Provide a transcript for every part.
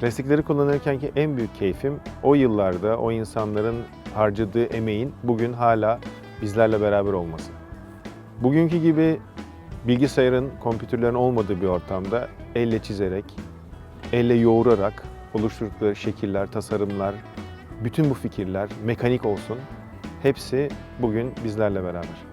Klasikleri kullanırken ki en büyük keyfim o yıllarda o insanların harcadığı emeğin bugün hala bizlerle beraber olması. Bugünkü gibi bilgisayarın, kompütürlerin olmadığı bir ortamda elle çizerek, elle yoğurarak oluşturdukları şekiller, tasarımlar, bütün bu fikirler, mekanik olsun hepsi bugün bizlerle beraber.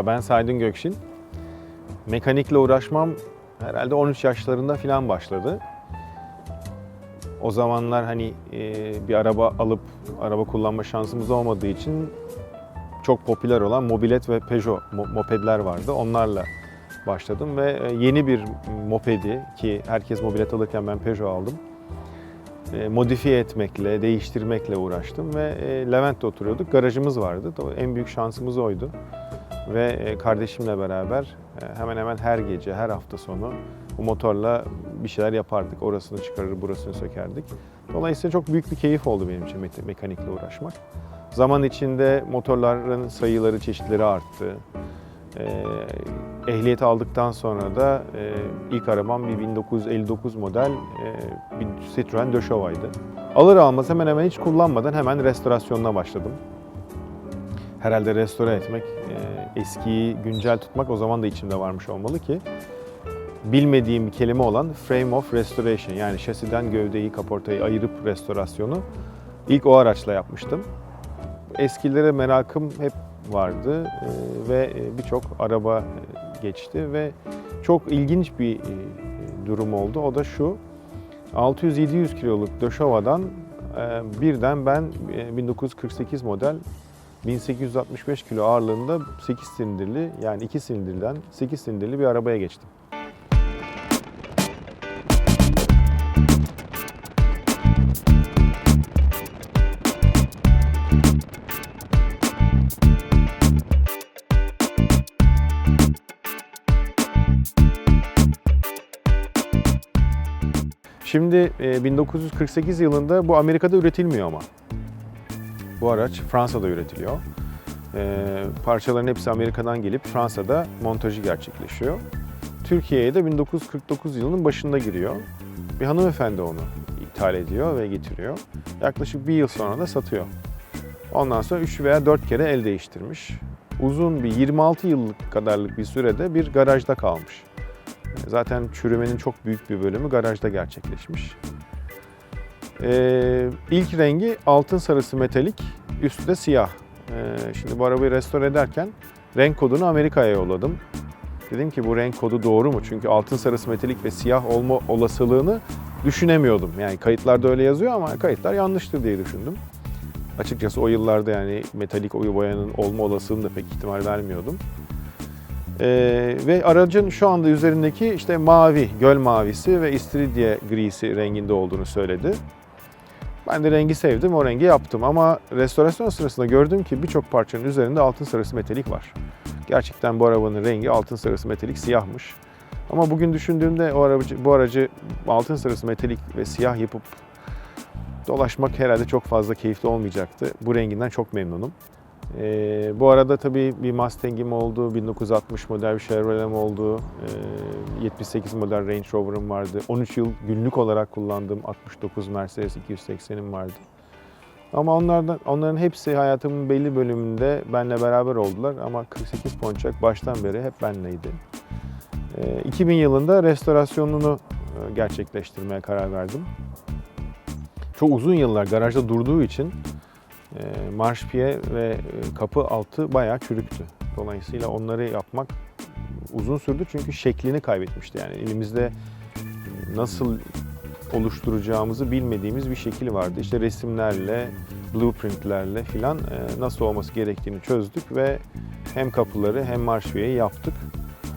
Merhaba ben Saydın Gökşin. Mekanikle uğraşmam herhalde 13 yaşlarında falan başladı. O zamanlar hani e, bir araba alıp araba kullanma şansımız olmadığı için çok popüler olan mobilet ve Peugeot mo- mopedler vardı. Onlarla başladım ve e, yeni bir mopedi ki herkes mobilet alırken ben Peugeot aldım. E, modifiye etmekle, değiştirmekle uğraştım ve e, Levent'te oturuyorduk. Garajımız vardı. En büyük şansımız oydu ve e, kardeşimle beraber e, hemen hemen her gece, her hafta sonu bu motorla bir şeyler yapardık. Orasını çıkarır, burasını sökerdik. Dolayısıyla çok büyük bir keyif oldu benim için me- mekanikle uğraşmak. Zaman içinde motorların sayıları, çeşitleri arttı. E, ehliyeti aldıktan sonra da e, ilk arabam bir 1959 model bir Citroen Döşova'ydı. Alır almaz hemen hemen hiç kullanmadan hemen restorasyonuna başladım herhalde restore etmek, eskiyi güncel tutmak o zaman da içimde varmış olmalı ki bilmediğim bir kelime olan frame of restoration yani şasiden gövdeyi, kaportayı ayırıp restorasyonu ilk o araçla yapmıştım. Eskilere merakım hep vardı e, ve e, birçok araba e, geçti ve çok ilginç bir durum oldu. O da şu, 600-700 kiloluk Döşova'dan birden ben e, 1948 model 1865 kilo ağırlığında 8 silindirli yani 2 silindirden 8 silindirli bir arabaya geçtim. Şimdi e, 1948 yılında bu Amerika'da üretilmiyor ama. Bu araç Fransa'da üretiliyor. Ee, parçaların hepsi Amerika'dan gelip Fransa'da montajı gerçekleşiyor. Türkiye'ye de 1949 yılının başında giriyor. Bir hanımefendi onu ithal ediyor ve getiriyor. Yaklaşık bir yıl sonra da satıyor. Ondan sonra 3 veya 4 kere el değiştirmiş. Uzun bir 26 yıllık kadarlık bir sürede bir garajda kalmış. Zaten çürümenin çok büyük bir bölümü garajda gerçekleşmiş. Ee, ilk rengi altın sarısı metalik, üstü de siyah. Ee, şimdi bu arabayı restore ederken renk kodunu Amerika'ya yolladım. Dedim ki bu renk kodu doğru mu? Çünkü altın sarısı metalik ve siyah olma olasılığını düşünemiyordum. Yani kayıtlarda öyle yazıyor ama kayıtlar yanlıştır diye düşündüm. Açıkçası o yıllarda yani metalik oyu boyanın olma olasılığını da pek ihtimal vermiyordum. Ee, ve aracın şu anda üzerindeki işte mavi, göl mavisi ve istiridye grisi renginde olduğunu söyledi. Ben de rengi sevdim, o rengi yaptım ama restorasyon sırasında gördüm ki birçok parçanın üzerinde altın sarısı metalik var. Gerçekten bu arabanın rengi altın sarısı metalik siyahmış. Ama bugün düşündüğümde o aracı, bu aracı altın sarısı metalik ve siyah yapıp dolaşmak herhalde çok fazla keyifli olmayacaktı. Bu renginden çok memnunum. Ee, bu arada tabii bir Mustang'im oldu, 1960 model bir Chevrolet'im oldu, ee, 78 model Range Rover'ım vardı. 13 yıl günlük olarak kullandığım 69 Mercedes 280'im vardı. Ama onlardan onların hepsi hayatımın belli bölümünde benle beraber oldular ama 48 Pontiac baştan beri hep benleydi. Ee, 2000 yılında restorasyonunu e, gerçekleştirmeye karar verdim. Çok uzun yıllar garajda durduğu için e, marşpiye ve e, kapı altı bayağı çürüktü. Dolayısıyla onları yapmak uzun sürdü çünkü şeklini kaybetmişti. Yani elimizde nasıl oluşturacağımızı bilmediğimiz bir şekil vardı. İşte resimlerle, blueprintlerle filan e, nasıl olması gerektiğini çözdük ve hem kapıları hem marşpiyeyi yaptık.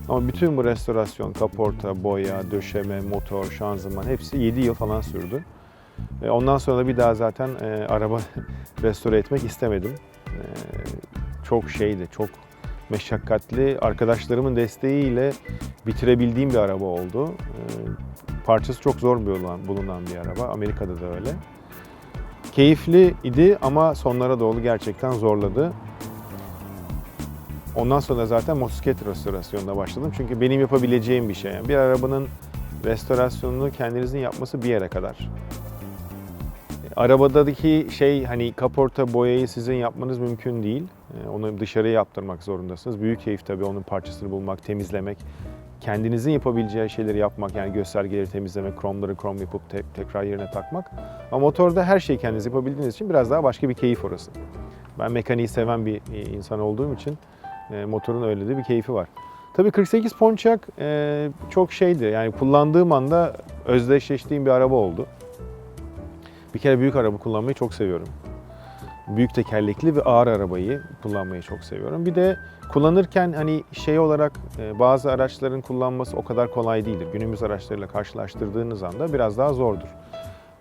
Ama bütün bu restorasyon, kaporta, boya, döşeme, motor, şanzıman hepsi 7 yıl falan sürdü. Ondan sonra da bir daha zaten e, araba restore etmek istemedim. E, çok şeydi, çok meşakkatli. Arkadaşlarımın desteğiyle bitirebildiğim bir araba oldu. E, parçası çok zor olan, bulunan bir araba. Amerika'da da öyle. Keyifli idi ama sonlara doğru gerçekten zorladı. Ondan sonra zaten motosiklet restorasyonuna başladım. Çünkü benim yapabileceğim bir şey. Bir arabanın restorasyonunu kendinizin yapması bir yere kadar. Arabadaki şey hani kaporta boyayı sizin yapmanız mümkün değil. Ee, Onu dışarıya yaptırmak zorundasınız. Büyük keyif tabii onun parçasını bulmak, temizlemek. Kendinizin yapabileceği şeyleri yapmak yani göstergeleri temizlemek, kromları krom yapıp te- tekrar yerine takmak. Ama motorda her şeyi kendiniz yapabildiğiniz için biraz daha başka bir keyif orası. Ben mekaniği seven bir e, insan olduğum için e, motorun öyle de bir keyfi var. Tabii 48 Pontiac e, çok şeydi yani kullandığım anda özdeşleştiğim bir araba oldu. Bir kere büyük araba kullanmayı çok seviyorum. Büyük tekerlekli ve ağır arabayı kullanmayı çok seviyorum. Bir de kullanırken hani şey olarak e, bazı araçların kullanması o kadar kolay değildir. Günümüz araçlarıyla karşılaştırdığınız anda biraz daha zordur.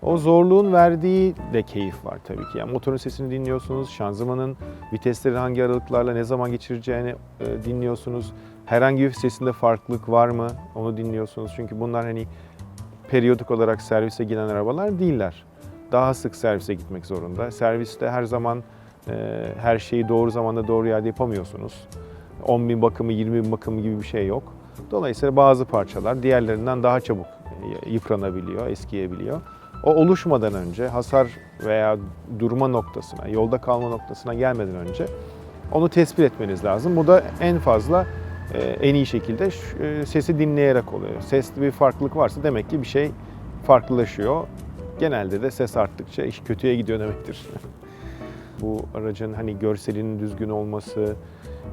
O zorluğun verdiği de keyif var tabii ki. Yani motorun sesini dinliyorsunuz, şanzımanın vitesleri hangi aralıklarla ne zaman geçireceğini e, dinliyorsunuz. Herhangi bir sesinde farklılık var mı onu dinliyorsunuz. Çünkü bunlar hani periyodik olarak servise giden arabalar değiller. Daha sık servise gitmek zorunda. Serviste her zaman e, her şeyi doğru zamanda doğru yerde yapamıyorsunuz. 10 bin bakımı, 20 bin bakımı gibi bir şey yok. Dolayısıyla bazı parçalar diğerlerinden daha çabuk e, yıpranabiliyor, eskiyebiliyor. O oluşmadan önce hasar veya durma noktasına, yolda kalma noktasına gelmeden önce onu tespit etmeniz lazım. Bu da en fazla e, en iyi şekilde e, sesi dinleyerek oluyor. Seste bir farklılık varsa demek ki bir şey farklılaşıyor. Genelde de ses arttıkça iş kötüye gidiyor demektir. Bu aracın hani görselinin düzgün olması,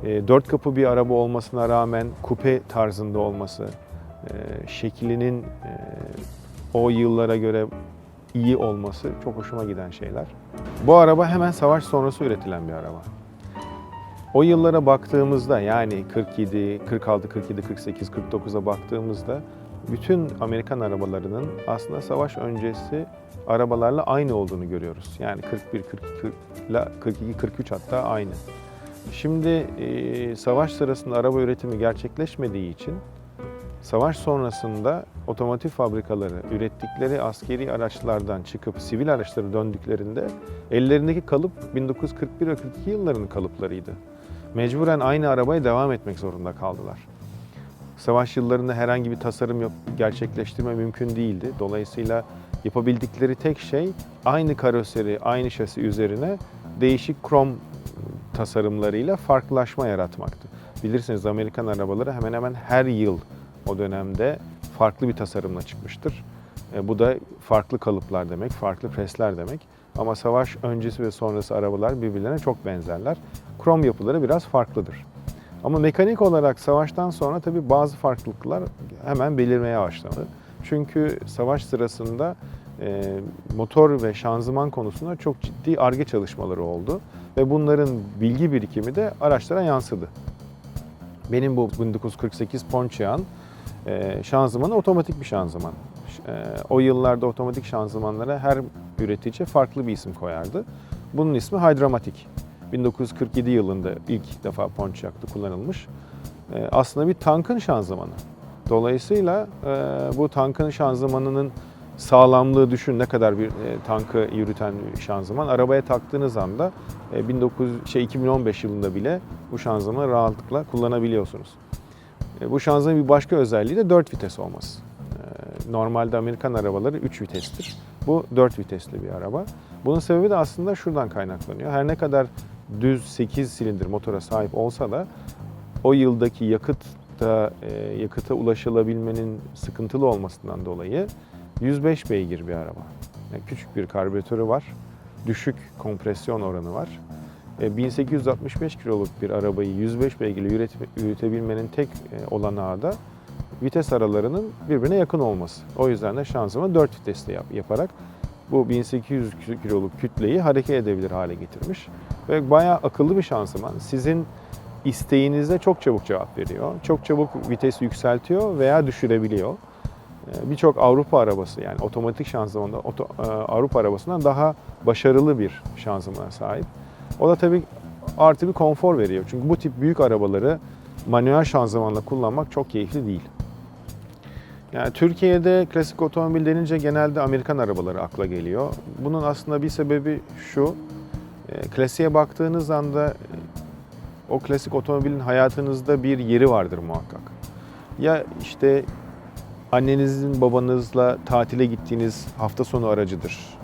e, dört kapı bir araba olmasına rağmen kupe tarzında olması, e, şeklinin e, o yıllara göre iyi olması çok hoşuma giden şeyler. Bu araba hemen savaş sonrası üretilen bir araba. O yıllara baktığımızda yani 47, 46, 47, 48, 49'a baktığımızda bütün Amerikan arabalarının aslında savaş öncesi arabalarla aynı olduğunu görüyoruz. Yani 41, 42 ile 42, 43 hatta aynı. Şimdi e, savaş sırasında araba üretimi gerçekleşmediği için savaş sonrasında otomotiv fabrikaları ürettikleri askeri araçlardan çıkıp sivil araçlara döndüklerinde ellerindeki kalıp 1941 ve 42 yıllarının kalıplarıydı. Mecburen aynı arabaya devam etmek zorunda kaldılar. Savaş yıllarında herhangi bir tasarım yap- gerçekleştirme mümkün değildi. Dolayısıyla yapabildikleri tek şey aynı karoseri, aynı şasi üzerine değişik krom tasarımlarıyla farklılaşma yaratmaktı. Bilirsiniz Amerikan arabaları hemen hemen her yıl o dönemde farklı bir tasarımla çıkmıştır. E, bu da farklı kalıplar demek, farklı presler demek. Ama savaş öncesi ve sonrası arabalar birbirlerine çok benzerler. Krom yapıları biraz farklıdır. Ama mekanik olarak savaştan sonra tabii bazı farklılıklar hemen belirmeye başladı. Çünkü savaş sırasında e, motor ve şanzıman konusunda çok ciddi arge çalışmaları oldu ve bunların bilgi birikimi de araçlara yansıdı. Benim bu 1948 Pontiac'ın e, şanzımanı otomatik bir şanzıman. E, o yıllarda otomatik şanzımanlara her üretici farklı bir isim koyardı. Bunun ismi Hydramatic. 1947 yılında ilk defa Pontiac'ta kullanılmış. E, aslında bir tankın şanzımanı. Dolayısıyla e, bu tankın şanzımanının sağlamlığı düşün ne kadar bir e, tankı yürüten bir şanzıman. Arabaya taktığınız anda e, 19 şey 2015 yılında bile bu şanzımanı rahatlıkla kullanabiliyorsunuz. E, bu şanzımanın bir başka özelliği de 4 vites olması. E, normalde Amerikan arabaları 3 vitestir. Bu 4 vitesli bir araba. Bunun sebebi de aslında şuradan kaynaklanıyor. Her ne kadar düz 8 silindir motora sahip olsa da o yıldaki yakıtta e, yakıta ulaşılabilmenin sıkıntılı olmasından dolayı 105 beygir bir araba. Yani küçük bir karbüratörü var. düşük kompresyon oranı var. E, 1865 kiloluk bir arabayı 105 beygirle üret- yürütebilmenin tek e, olanağı da vites aralarının birbirine yakın olması. O yüzden de şanzımanı 4 vitesle yap- yaparak bu 1800 kiloluk kütleyi hareket edebilir hale getirmiş. Ve bayağı akıllı bir şanzıman. Sizin isteğinize çok çabuk cevap veriyor. Çok çabuk vitesi yükseltiyor veya düşürebiliyor. Ee, Birçok Avrupa arabası yani otomatik şanzımanda oto- e, Avrupa arabasından daha başarılı bir şanzımana sahip. O da tabii artı bir konfor veriyor. Çünkü bu tip büyük arabaları manuel şanzımanla kullanmak çok keyifli değil. Yani Türkiye'de klasik otomobil denince genelde Amerikan arabaları akla geliyor. Bunun aslında bir sebebi şu. E, Klasiğe baktığınız anda o klasik otomobilin hayatınızda bir yeri vardır muhakkak. Ya işte annenizin babanızla tatile gittiğiniz hafta sonu aracıdır.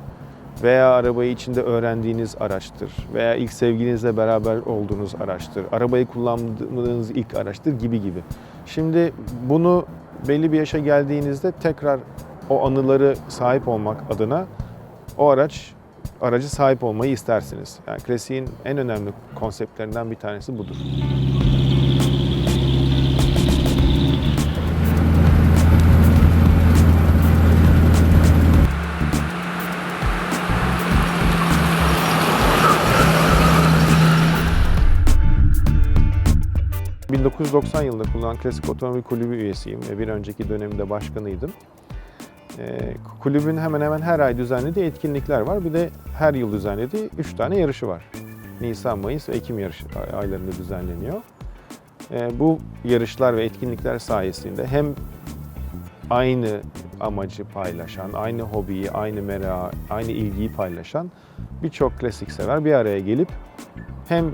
Veya arabayı içinde öğrendiğiniz araçtır. Veya ilk sevgilinizle beraber olduğunuz araçtır. Arabayı kullandığınız ilk araçtır gibi gibi. Şimdi bunu belli bir yaşa geldiğinizde tekrar o anıları sahip olmak adına o araç aracı sahip olmayı istersiniz. Yani klasiğin en önemli konseptlerinden bir tanesi budur. ...1990 yılında kullanan Klasik Otomobil Kulübü üyesiyim ve bir önceki döneminde başkanıydım. Ee, kulübün hemen hemen her ay düzenlediği etkinlikler var. Bir de her yıl düzenlediği 3 tane yarışı var. Nisan, Mayıs ve Ekim yarışı aylarında düzenleniyor. Ee, bu yarışlar ve etkinlikler sayesinde hem aynı amacı paylaşan, aynı hobiyi, aynı merakı, aynı ilgiyi paylaşan birçok klasik sever bir araya gelip hem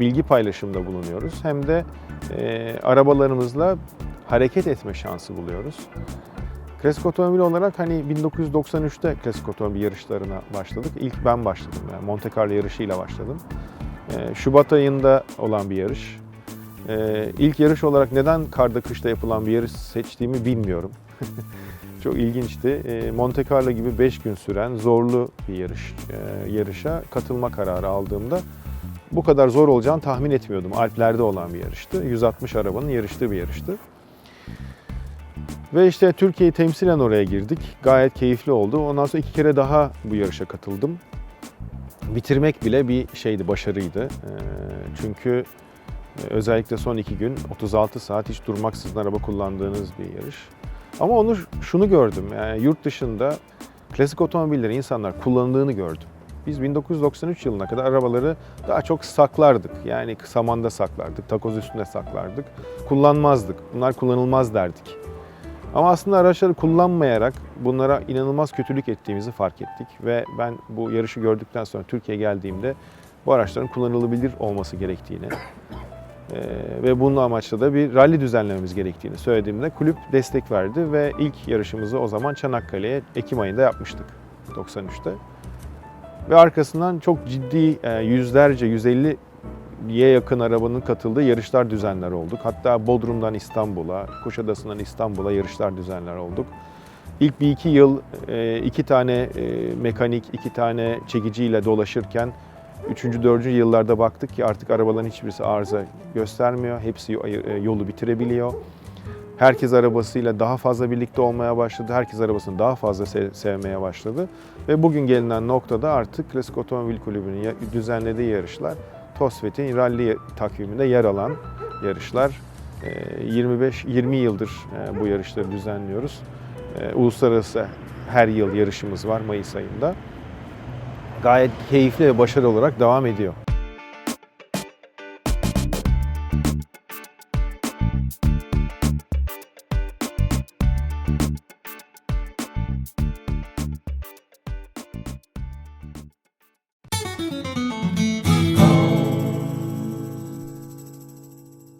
bilgi paylaşımında bulunuyoruz hem de e, arabalarımızla hareket etme şansı buluyoruz. Klasik otomobil olarak hani 1993'te klasik otomobil yarışlarına başladık. İlk ben başladım yani Monte Carlo yarışıyla başladım. Ee, Şubat ayında olan bir yarış. Ee, ilk yarış olarak neden karda kışta yapılan bir yarış seçtiğimi bilmiyorum. Çok ilginçti. Ee, Monte Carlo gibi 5 gün süren zorlu bir yarış e, yarışa katılma kararı aldığımda bu kadar zor olacağını tahmin etmiyordum. Alplerde olan bir yarıştı. 160 arabanın yarıştığı bir yarıştı. Ve işte Türkiye'yi temsilen oraya girdik. Gayet keyifli oldu. Ondan sonra iki kere daha bu yarışa katıldım. Bitirmek bile bir şeydi, başarıydı. Ee, Çünkü e, özellikle son iki gün 36 saat hiç durmaksızın araba kullandığınız bir yarış. Ama onu şunu gördüm. Yani yurt dışında klasik otomobilleri insanlar kullandığını gördüm. Biz 1993 yılına kadar arabaları daha çok saklardık. Yani samanda saklardık, takoz üstünde saklardık. Kullanmazdık. Bunlar kullanılmaz derdik. Ama aslında araçları kullanmayarak bunlara inanılmaz kötülük ettiğimizi fark ettik. Ve ben bu yarışı gördükten sonra Türkiye'ye geldiğimde bu araçların kullanılabilir olması gerektiğini eee, ve bunun amaçla da bir rally düzenlememiz gerektiğini söylediğimde kulüp destek verdi ve ilk yarışımızı o zaman Çanakkale'ye Ekim ayında yapmıştık 93'te. Ve arkasından çok ciddi e, yüzlerce, 150 ye yakın arabanın katıldığı yarışlar düzenler olduk. Hatta Bodrum'dan İstanbul'a, Kuşadası'ndan İstanbul'a yarışlar düzenler olduk. İlk bir iki yıl e, iki tane e, mekanik, iki tane çekiciyle dolaşırken üçüncü, dördüncü yıllarda baktık ki artık arabaların hiçbirisi arıza göstermiyor. Hepsi e, yolu bitirebiliyor. Herkes arabasıyla daha fazla birlikte olmaya başladı. Herkes arabasını daha fazla se- sevmeye başladı. Ve bugün gelinen noktada artık Klasik Otomobil Kulübü'nün düzenlediği yarışlar TOSFET'in rally takviminde yer alan yarışlar. Ee, 25-20 yıldır e, bu yarışları düzenliyoruz. Ee, Uluslararası her yıl yarışımız var Mayıs ayında. Gayet keyifli ve başarılı olarak devam ediyor.